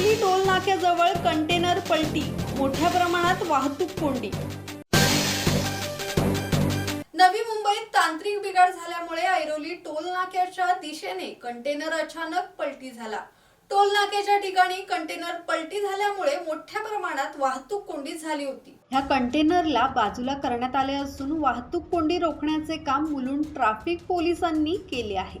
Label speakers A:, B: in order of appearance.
A: Airoli toll नाक्याजवळ container पलटी मोठ्या प्रमाणात वाहतूक कोंडी. नवी मुंबईत तांत्रिक बिघाड झाल्यामुळे ऐरोली टोल नाक्याच्या दिशेने कंटेनर अचानक पलटी झाला. टोल नाक्याच्या ठिकाणी कंटेनर पलटी झाल्यामुळे मोठ्या प्रमाणात वाहतूक कोंडी झाली होती. ह्या कंटेनरला बाजूला करण्यात आले असून वाहतूक कोंडी रोखण्याचे काम मुलुंड ट्रॅफिक पोलिसांनी केले आहे.